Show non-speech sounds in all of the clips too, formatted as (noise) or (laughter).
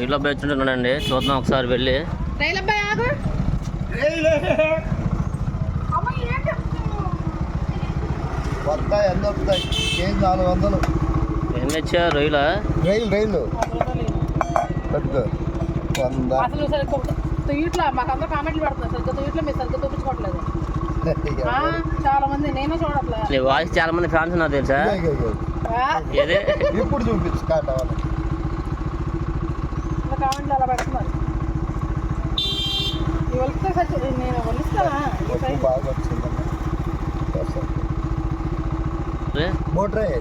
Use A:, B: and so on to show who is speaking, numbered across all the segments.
A: రొయ్యల అబ్బాయి వచ్చినట్టున్నాడండి చూద్దాం ఒకసారి వెళ్ళి.
B: రైలు అబ్బాయి ఆగు. అమ్మ ఏం
C: నాలుగు వందలు.
A: తెచ్చా రొయ్యల?
C: రైలు రైలు పెట్టుకో. వంద.
B: అసలు సరిగ్గా తొయ్యట్లా మాకు అందరూ కామెంట్లు పెడుతున్నారు. సరిగ్గా తొయ్యట్లో మీరు సరిగ్గా చూపించుకోవట్లేదు ఆ, చాలా మంది నేను చూడట్లేదు
A: నీ వాయిస్ చాలా మంది ఫ్యాన్స్ ఉన్నారు తెలుసా?
C: ఇప్పుడు చూపించు కాట వాళ్ళకి
B: కామెంట్లు అలా పెడుతున్నారు. సచ్చి నేను.
C: బాగా. బోట్ రాయ్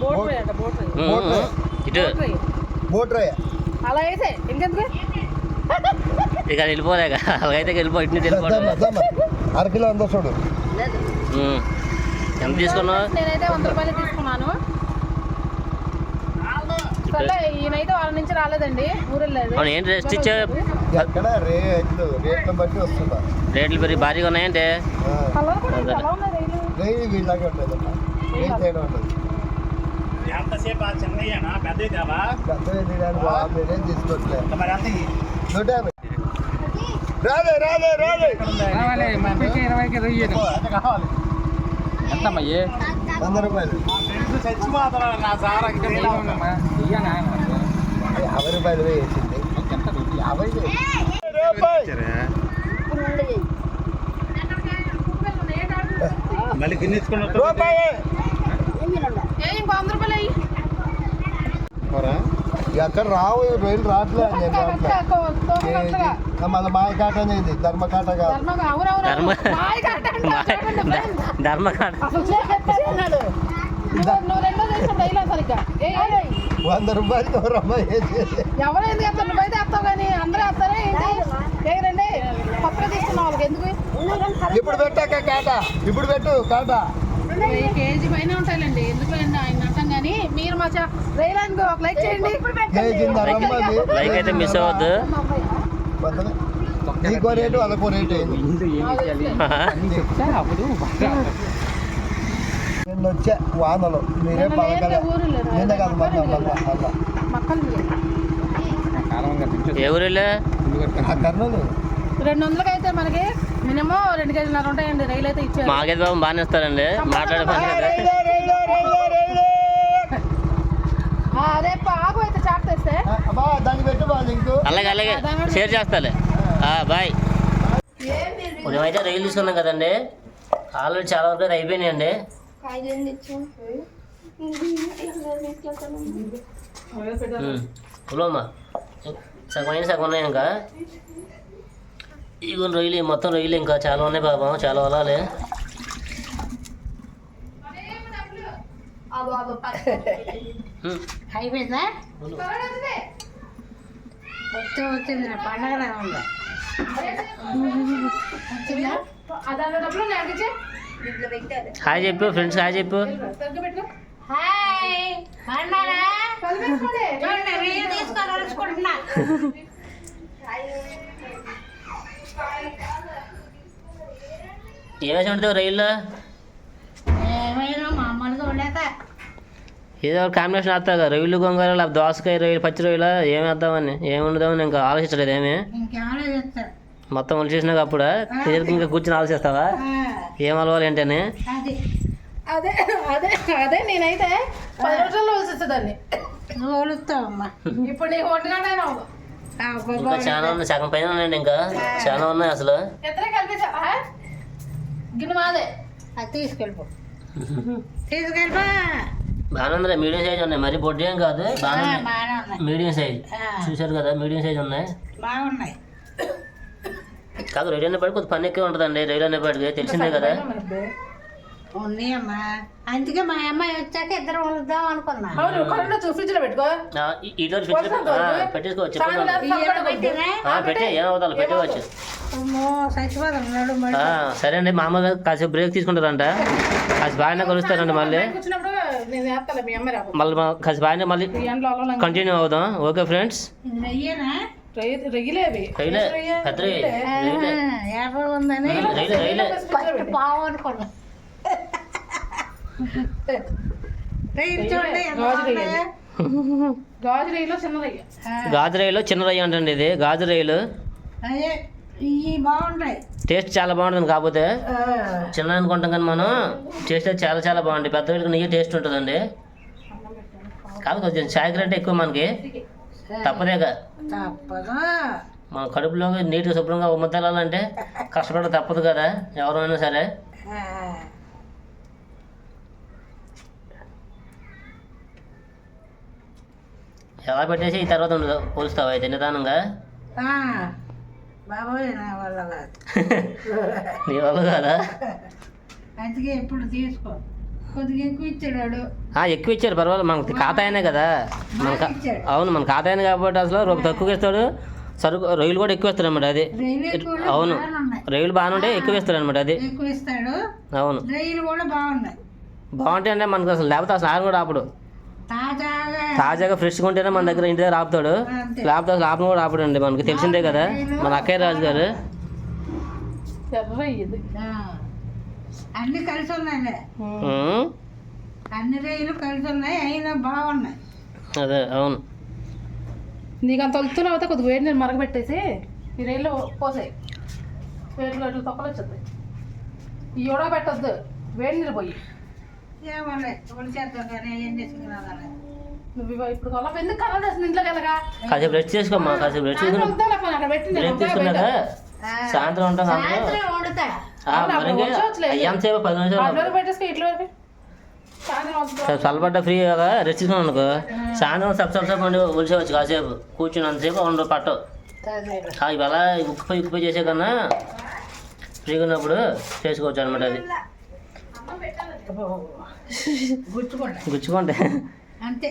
B: బోట్ బోట్. బోట్
C: బోట్ రాయ్
B: అలా అయితే ఇంకెందుకు?
A: ఇక వెళ్ళిపోలేక అలాగైతే వెళ్ళిపో ఇటు నుంచి వెళ్ళిపోవడం
C: దమ్మా, దమ్మా. అరకిలో అందో చూడు.
A: ఎంత తీసుకున్నావు?
B: నేనైతే వంద రూపాయలు తీసుకున్నాను. సర్లే ఈయనైతే వాళ్ళ నుంచి రాలేదండి. ఊరెళ్ళలేదు.
A: అవును ఏంటి రెస్ట్ ఇచ్చా
C: ఎక్కడ? రేట్లు బట్టి వస్తుందా?
A: రేట్లు పెరిగి భారీగా ఉన్నాయంటే.
B: కలర్ కూడా ఎంత ఎలా ఉన్నాయి రైలు
C: రైలు వీళ్ళలాగే ఉంటుందమ్మా రేట్ తేడా ఉండదు.
D: ఎంతసేపు ఆ చిన్నయ్యనా? పెద్ద తేవా
C: పెద్దవి తీయడానికి బాగా మీరేం తీసుకోవట్లేదు
D: మరి అంత
C: నూట యాభై. రాలే రాలే రాలే.
E: రావాలి ముప్పైకి ఇరవైకి రొయ్యలు
D: ఎంత కావాలి.
E: ఎంతమ్మయ్యే
C: వంద రూపాయలు.
D: చచ్చిపోతారా నా సార్
E: ఇయ్యమ్మా ఇయ్యనా?
C: యాభై రూపాయలు వేసింది? యాభై
D: మళ్ళీ
C: రూపాయి.
B: అయ్యి
C: ఎక్కడ రావు రైలు రావట్లే అని నేను రావట్లే మళ్ళీ మాయ కాట అనేది ధర్మ కాట కాదు.
A: ధర్మ
B: అసలు.
C: వంద రూపాయలు
B: ఎవరైంది వేస్తారు? నువ్వైతే వేస్తావు కానీ అందరూ వేస్తారా ఏంటి? ఏ రండి. కొత్తగా తీసుకున్న వాళ్ళకి ఎందుకు?
C: ఇప్పుడు పెట్టాక కాట. ఇప్పుడు పెట్టు కాట.
B: కేజీ పైన ఉంటాయండి ఎందుకు అండి ఆయన అంటాం కానీ మీరు మా రైలానికి ఒక లైక్ చేయండి.
A: లైక్ అయితే మిస్ అవ్వద్దు.
C: నీకో రేటు వాళ్ళకో రేటు (laughs)
E: అప్పుడు
C: వచ్చే వానలు. మీరే పలకలే. నిన్న కాదు మళ్ళా మళ్ళా. మళ్ళా కర్నూలు.
B: రెండు వందలకి అయితే మనకి మినిమం రెండు కేజీన్నర ఉంటాయండి రైలు అయితే ఇచ్చారు.
A: మాకైతే బాబు బాగానే ఇస్తారండి. మాట్లాడే పని లేదు
C: రైలు, రైలు, రైలు, రైలు.
B: ఆ, అదే ఆకు అయితే చాట్ తెస్తే.
C: దాన్ని పెట్టు లింకు
A: అలాగే అలాగే. షేర్ చేస్తాలే. బాయ్. ఉదయం అయితే రైలు తీసుకున్నాం కదండి. ఆల్రెడీ చాలా వరకు అయిపోయినాయండి. పులమ్మా సగం అయిన సగం ఉన్నాయి ఇంకా. ఇగో రొయ్యలు మొత్తం రొయ్యలు ఇంకా చాలా ఉన్నాయి పాపం చాలా వలాలి.
F: అయిపోయిందా? వచ్చింది? పండగ
A: హాయ్ చెప్పు ఫ్రెండ్స్ హాయ్ చెప్పు
F: రీల్
A: ఏమేసి ఉంటుంది రైల్లో? ఏదో ఒక కాంబినేషన్ వేస్తా కదా రొయ్యలు గొంగర లేకపోతే దోసకాయ రొయ్యలు పచ్చి రొయ్యలు ఏమి వేద్దామని? ఏమి ఉండదామని ఇంకా ఆలోచించలేదు ఏమి? మొత్తం వచ్చేసినాక అప్పుడు? ఇంకా కూర్చొని ఆలోచిస్తావా? ఏం అలవాలి ఏంటని?
F: అది.
B: అదే అదే అదే నేనైతే పది
F: నువ్వు వలుస్తావమ్మా
B: ఇప్పుడు అవ్వదు.
A: ఇంకా చాలా ఉన్నాయి సగం పైన ఉన్నాయండి ఇంకా. చాలా ఉన్నాయి అసలు.
B: కలిపేసా గిన్నె మాదే.
F: అది తీసుకెళ్ళిపో. తీసుకెళ్ళిపో.
A: బాగానే మీడియం సైజ్ ఉన్నాయి. మరి బొడ్డు ఏం కాదు. ఉన్నాయి. Medium size. చూశారు కదా మీడియం సైజ్ ఉన్నాయి.
F: బాగున్నాయి.
A: కాదు రైలు అనేప్పటికి కొద్ది పని ఎక్కువ ఉంటుందండి. రైలు అనేప్పటికి తెలిసిందే కదా.
F: ఉన్నాయమ్మా. అందుకే మా అమ్మాయి వచ్చాక ఇద్దరు వలుద్దాం అనుకున్నా.
B: అవును కరెంట్ ఫ్రిడ్జ్లో పెట్టుకో.
A: ఆ, ఈ- రోజు ఫ్రిడ్జ్ పెట్టేసుకోవచ్చు పెట్టే పెట్టవచ్చు
F: చచ్చిపోతున్నాడు మళ్ళీ
A: ఆ, సరే అండి మామూలుగా కాసేపు బ్రేక్ తీసుకుంటారంట. కాసేపు ఆయన కలుస్తారండి మళ్ళీ. మళ్ళీ మా- కాసేపు ఆయన మళ్ళీ కంటిన్యూ అవుదాం. ఓకే ఫ్రెండ్స్
F: ఎర్ర ఉందని పావు అనుకున్నా
B: చిన్న రొయ్య
A: అంటండి ఇది. గాజు రొయ్యలు
F: అదే ఇవి బాగుంటాయి.
A: టేస్ట్ చాలా బాగుంటుంది కాకపోతే. చిన్న అనుకుంటాం కానీ మనం టేస్ట్ చాలా చాలా బాగుంటుంది పెద్ద వీళ్ళకి నెయ్యి టేస్ట్ ఉంటుందండి. కాదు కొంచెం చాయ్ కంటే ఎక్కువ మనకి.
F: తప్పదు?
A: మన కడుపులోకి నీట్గా శుభ్రంగా ఉమ్మతెలాలంటే కష్టపడ తప్పదు కదా ఎవరైనా సరే. ఎలా పెట్టేసి ఈ తర్వాత ఉండదు పోలుస్తావు అయితే నిదానంగా?
F: ఆ, బాబోయ్ నా వల్ల కాదు. (laughs)
A: నీ వల్ల కదా?
F: అందుకే ఎప్పుడు తీసుకో. కొద్దిగా ఎక్కువ ఇచ్చాడు
A: ఆ, ఎక్కువ ఇచ్చారు పర్వాలేదు. మనకి ఖాతా అయినా కదా. మన. అవును మన ఖాతా అయినా కాబట్టి అసలు రూపాయి తక్కువ ఇస్తాడు సరుకు రొయ్యలు కూడా ఎక్కువ ఇస్తాడు అనమాట అది అవును. రొయ్యలు బాగానే ఉంటే ఎక్కువ ఇస్తాడు అనమాట అది.
F: ఎక్కువ ఇస్తాడు
A: అవును.
F: రైలు కూడా బాగున్నాయి.
A: బాగుంటాయి అంటే మనకు అసలు లేకపోతే అసలు ఆరు కూడా ఆపడు.
F: తాజాగా
A: తాజాగా ఫ్రెష్గా ఉంటేనే మన దగ్గర ఇంటి దగ్గర ఆపుతాడు. లేకపోతే అసలు ఆపను కూడా ఆపడండి మనకి. తెలిసిందే కదా. మన అక్కయ్య రాజు గారు.
F: అన్ని కలిసి ఉన్నాయిలే.
A: ఉమ్,
F: అన్ని రైలు కలిసి ఉన్నాయి అయినా బాగున్నాయి.
A: అదే అవును.
B: నీకు అంత వలుతులు అవుతా కొద్దిగా వేడి నీళ్ళు మరగబెట్టేసి ఈ రైలు పోసాయి. వేడి గడ్డలు తొక్కలు వచ్చేది ఈ ఉడక పెట్టద్దు వేడి నీళ్ళు పోయి. నువ్వు ఇప్పుడు కొల్ల ఎందుకు కలర్ వేస్తుంది ఇంట్లోకి వెళ్ళగా?
A: కాసేపు రెస్ట్ చేసుకోమ్మా కాసేపు రెస్ట్
B: పోనీ, అక్కడ పెట్టి నేను
A: సాయంత్రం ఉంటాం
F: సాయంత్రం వండుతా
A: ఎంతసేపు పది నిమిషాలు
B: ఇట్ల వరకు.
A: చల్లబడ్డ ఫ్రీగా రెస్ట్ తీసుకున్నాను అనుకో. సాయంత్రం సబ్ సబ్ సబ్ ఉండి ఒలిసేవచ్చు కాసేపు. కూర్చుని అంతసేపు ఉండవు పట్టవు ఆ, ఇవాళ ఉక్కుపోయి ఉక్కుపోయి చేసే కన్నా ఫ్రీగా ఉన్నప్పుడు చేసుకోవచ్చు అనమాట అది.
F: గుచ్చుకుంటా.
A: గుచ్చుకుంటే.
F: అంతే.